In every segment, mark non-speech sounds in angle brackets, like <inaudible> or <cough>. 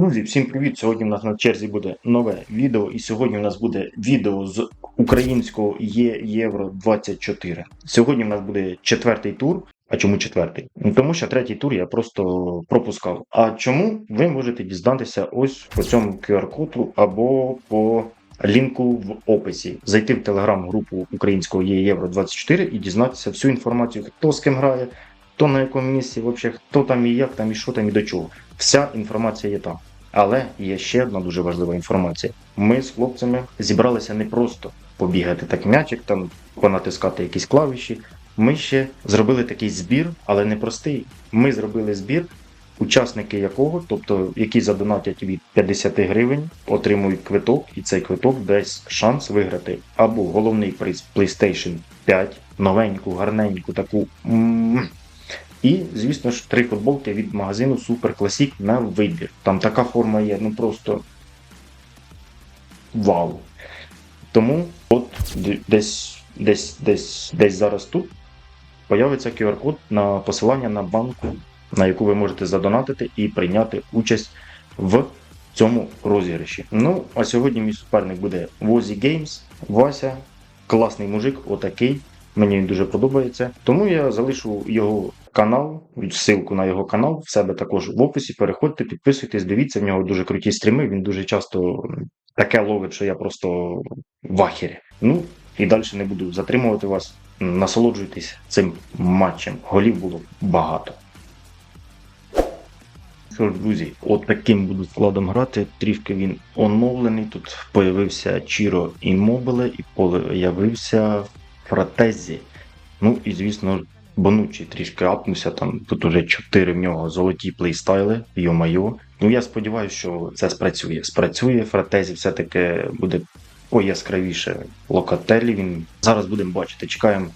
Друзі, всім привіт! Сьогодні в нас на черзі буде нове відео, і сьогодні в нас буде відео з українського Євро 24. Сьогодні в нас буде четвертий тур. А чому четвертий? Ну, Тому що третій тур я просто пропускав. А чому ви можете дізнатися ось по цьому QR-коду або по лінку в описі. Зайти в телеграм-групу українського Євро 24 і дізнатися всю інформацію, хто з ким грає, хто на якому місці, вообще, хто там і як там, і що там, і до чого. Вся інформація є там. Але є ще одна дуже важлива інформація. Ми з хлопцями зібралися не просто побігати так м'ячик, там понатискати якісь клавіші. Ми ще зробили такий збір, але не простий. Ми зробили збір, учасники якого, тобто які задонатять від 50 гривень, отримують квиток, і цей квиток дасть шанс виграти або головний приз PlayStation 5, новеньку, гарненьку таку. І, звісно ж, три футболки від магазину Super Classic на вибір. Там така форма є, ну просто вау. Тому от десь, десь, десь, десь зараз тут появиться QR-код на посилання на банку, на яку ви можете задонатити і прийняти участь в цьому розіграші. Ну, а сьогодні мій суперник буде Возі Games. Вася, класний мужик, отакий. Мені він дуже подобається. Тому я залишу його канал, ссылку на його канал в себе також в описі. Переходьте, підписуйтесь, дивіться, в нього дуже круті стріми. Він дуже часто таке ловить, що я просто в ахері. Ну і далі не буду затримувати вас. Насолоджуйтесь цим матчем. Голів було багато. Що ж, друзі, от таким буду складом грати. Трішки він оновлений. Тут появився Чіро Іммобіле і появився Фратезі. Ну і звісно Бонучі трішки апнувся. Там тут уже чотири в нього золоті плейстайли, йо-майо. Ну я сподіваюся, що це спрацює. Спрацює, Фратезі все-таки буде пояскравіше локателі. Він зараз будемо бачити. Чекаємо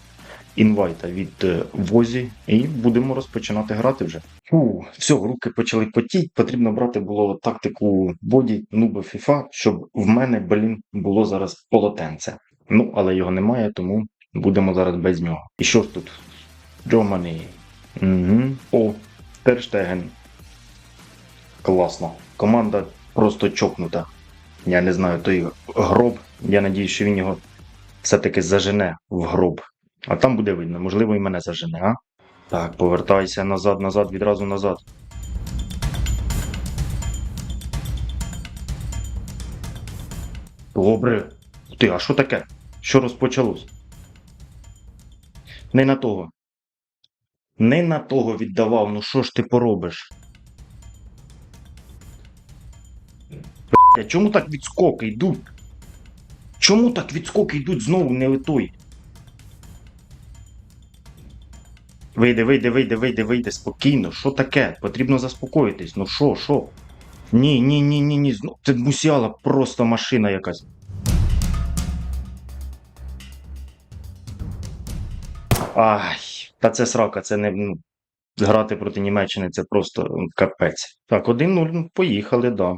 інвайта від е, Возі і будемо розпочинати грати вже. Фу, все, руки почали потіти. Потрібно брати було тактику боді, нуби FIFA, щоб в мене, блін, було зараз полотенце. Ну, але його немає, тому будемо зараз без нього. І що ж тут? Джомані. Угу. О, Терштеген. Класно. Команда просто чокнута. Я не знаю, той гроб. Я надію, що він його все-таки зажене в гроб. А там буде видно, можливо, і мене зажене, а? Так, повертайся назад, назад, відразу назад. Добре. Ти, а що таке? Що розпочалось? Не на того. Не на того віддавав, ну що ж ти поробиш? Чому так відскоки йдуть? Чому так відскоки йдуть знову не той? Вийде, вийде, вийде, вийде, вийде спокійно. Що таке? Потрібно заспокоїтись. Ну що, що? Ні, ні, ні, ні, ні. Це мусіала просто машина якась. Ай, та це срака, це не. Ну, грати проти Німеччини це просто ну, капець. Так, 1-0, ну, поїхали, да.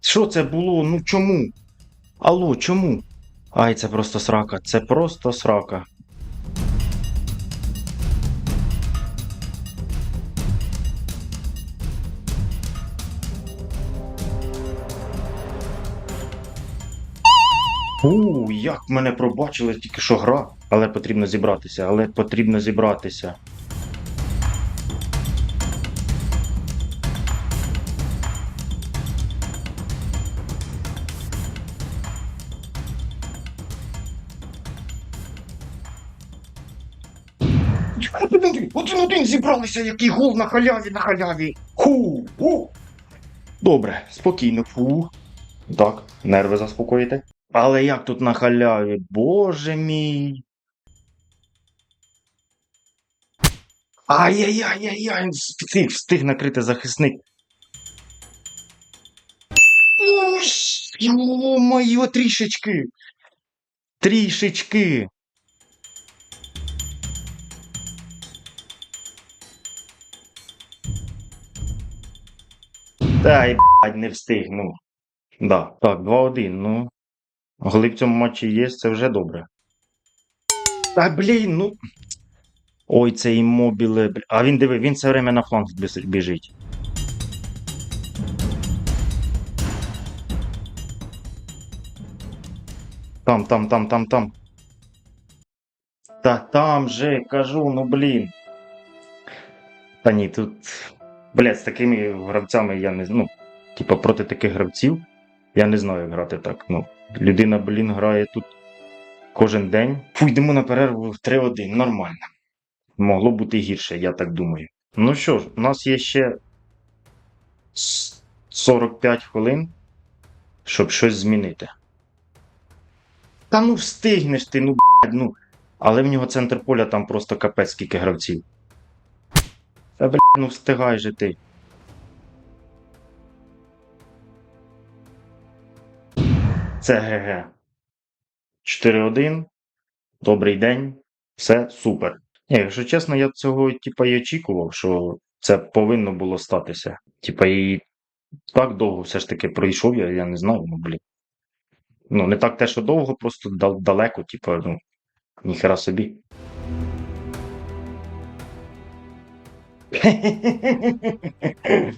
Що це було? Ну чому? Алло, чому? Ай, це просто срака, це просто срака. У, як мене пробачили тільки що гра, але потрібно зібратися, але потрібно зібратися. Один-один зібралися, який гол на халяві, на халяві. Ху, ху. Добре, спокійно, фу. Так, нерви заспокоїти. Але як тут на халяві? Боже мій. Ай-яй-яй-яй-яй, встиг, встиг накрити захисник. Йо-моє, трішечки. Трішечки. Та й блядь, не встигну. Да. Так, 2-1, ну. Голи в цьому матчі є, це вже добре. Та блін, ну. Ой, це іммобіле. А він диви, він все время на фланг біжить. Там, там, там, там, там. Та там же, кажу, ну блін. Та ні, тут. Блядь, з такими гравцями я не знаю. Ну, типа проти таких гравців я не знаю, як грати так. Ну, людина, блін, грає тут кожен день. Фу, на перерву в 3-1, нормально. Могло бути гірше, я так думаю. Ну що ж, у нас є ще 45 хвилин, щоб щось змінити. Та ну встигнеш ти, ну блядь, ну. Але в нього центр поля там просто капець скільки гравців. Та блядь, ну встигай же ти. Це ГГ. 4-1. Добрий день. Все супер. Ні, якщо чесно, я цього типа і очікував, що це повинно було статися. Типа, і так довго все ж таки пройшов, я, я не знаю, ну блін. Ну, не так те, що довго, просто дал- далеко, типа, ну, ніхера собі. <laughs>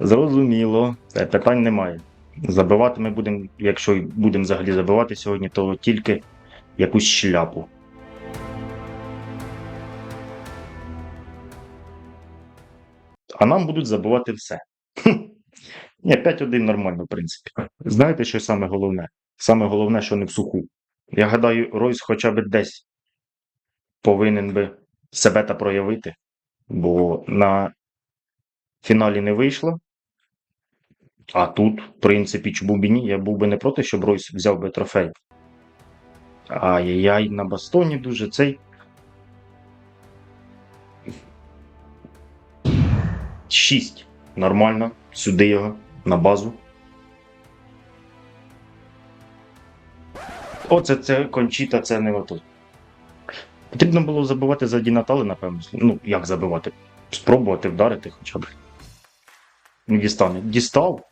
Зрозуміло, питань немає. Забивати ми будемо, якщо будемо взагалі забивати сьогодні, то тільки якусь шляпу. А нам будуть забивати все. Ні, 5-1 нормально, в принципі. Знаєте, що саме головне? Саме головне, що не в суху. Я гадаю, Ройс хоча б десь повинен би себе та проявити, бо на фіналі не вийшло. А тут, в принципі, чому б і ні, я був би не проти, щоб Ройс взяв би трофей. Ай-яй-яй, на бастоні дуже цей. Шість. Нормально. Сюди його, на базу. Оце це кончіта, це не ото. Потрібно було забивати за Ді Натали, напевно. Ну, як забивати? Спробувати вдарити хоча б. Не дістане. Дістав.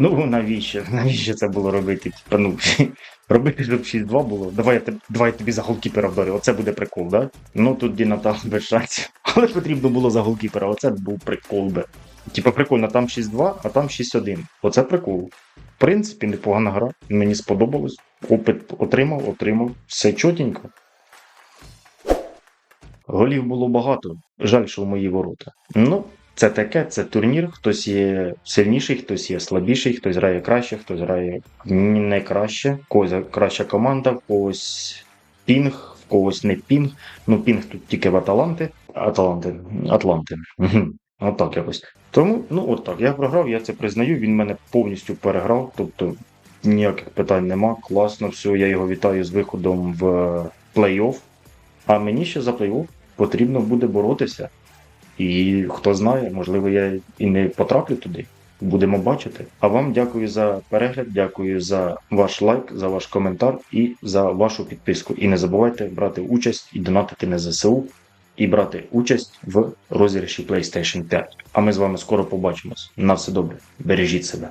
Ну, навіщо? Навіщо це було робити? Типа, ну, <laughs> робити, щоб 6-2 було. Давай я, теб- давай я тобі за голкіпера вдарю. Оце буде прикол, да? Ну тут Ді Натал <laughs> без шансів. Але потрібно було за голкіпера. Оце був прикол би. Типа прикольно, там 6-2, а там 6-1. Оце прикол. В принципі, непогана гра. Мені сподобалось. Опит отримав, отримав. Все чотенько. Голів було багато. Жаль, що в мої ворота. Ну, це таке, це турнір. Хтось є сильніший, хтось є слабіший, хтось грає краще, хтось грає не краще. Когось краща команда, в когось пінг, в когось не пінг. Ну, пінг тут тільки в Аталанти. Аталанти. Атланти. Отак якось. Тому, ну от так, я програв, я це признаю. Він мене повністю переграв. Тобто ніяких питань нема. Класно, все. Я його вітаю з виходом в плей-офф. А мені ще за плей-офф потрібно буде боротися. І хто знає, можливо, я і не потраплю туди. Будемо бачити. А вам дякую за перегляд, дякую за ваш лайк, за ваш коментар і за вашу підписку. І не забувайте брати участь і донатити на ЗСУ, і брати участь в розіграші PlayStation 5. А ми з вами скоро побачимось. На все добре. Бережіть себе.